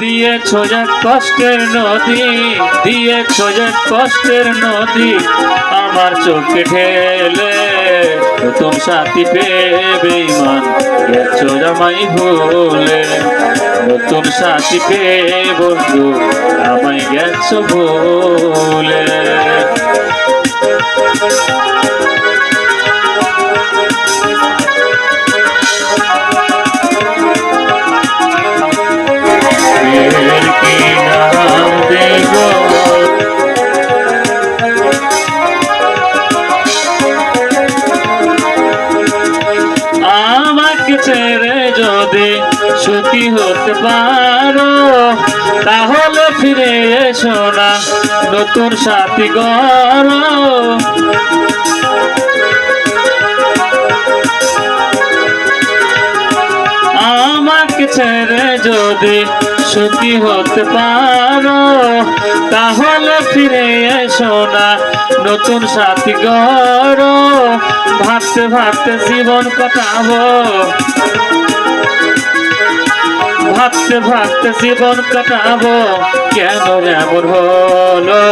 দিয়েছ এক কষ্টের নদী, দিয়েছ এক কষ্টের নদী, আমার চোখে ঢেলে নতুন সাথী পেয়ে বেইমান গেছো জামাই ভুলে। নতুন সাথী পেয়ে বন্ধু, আমায় গেছো ভুলে। সুখী হতে পারো? তাহলে ফিরে এসো না, নতুন সাথী গড়। আমাকে ছেড়ে যদি সুখী হতে পারো, তাহলে ফিরে এসো না, নতুন সাথী গড়। ভাবতে ভাবতে জীবন কাটাবো। ভাবতে ভাবতে জীবন কাটাবো। কেন এমন হলো?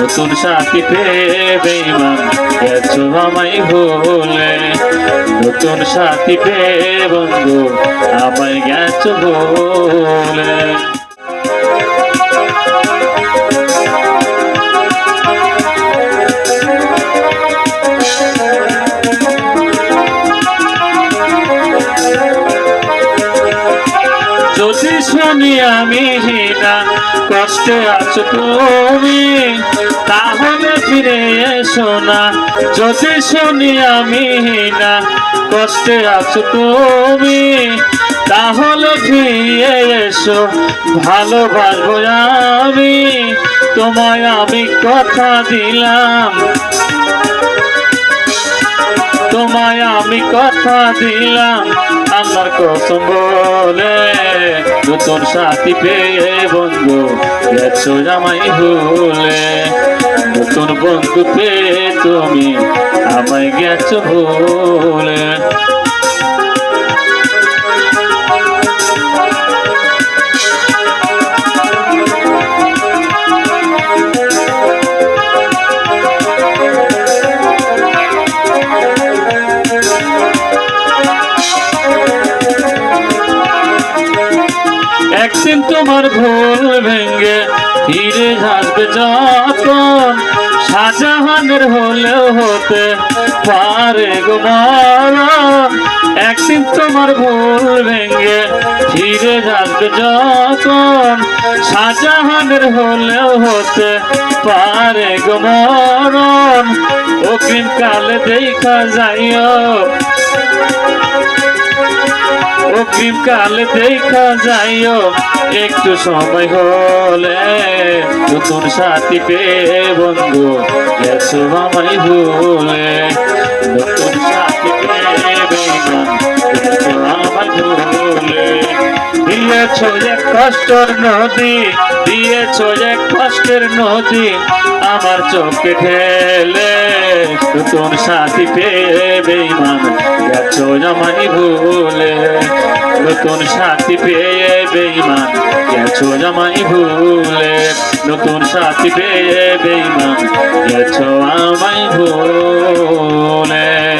নতুন সাথী পেয়ে বেইমান গেছো আমায় ভুলে। নতুন সাথী পেয়ে বন্ধু, আমায় গেছো ভুলে শুনি কষ্টে আছো তুমি, তাহলে ফিরে এসো না। যদি শুনি আমি কষ্টে আছো তুমি, তাহলে ফিরে এসো। ভালোবাসবো আমি, তোমায় আমি কথা দিলাম। তোমায় আমি কথা দিলাম। আমার কসম বলে নতুন সাথী পেয়ে বন্ধু গেছো জামাই ভুলে। নতুন বন্ধু পেয়ে তুমি আমায় গেছো ভুলে। একদিন তোমার ভুল ভেঙে ফিরে আসবে যখন শাহজাহানের হলেও হতে পারে গো। একদিন তোমার ভুল ভেঙে ফিরে আসবে যখন শাহজাহানের হলেও হতে পারে গো মরণ অগ্রিম কালে দেখা যাইও অগ্রিম কালে দেখা যাইও, একটু সময় হলে নতুন সাথী পে বন্ধু গেছো আমায় ভুলে নতুন সাথী কষ্টের নদী, দিয়েছ এক কষ্টের নদী। আমার চোখে ঢেলে নতুন সাথী পেয়ে বেইমান গেছো আমায় ভুলে। নতুন সাথী পেয়ে বেইমান গেছো আমায় ভুলে। নতুন সাথী পেয়ে বেইমান গেছো আমায় ভুলে।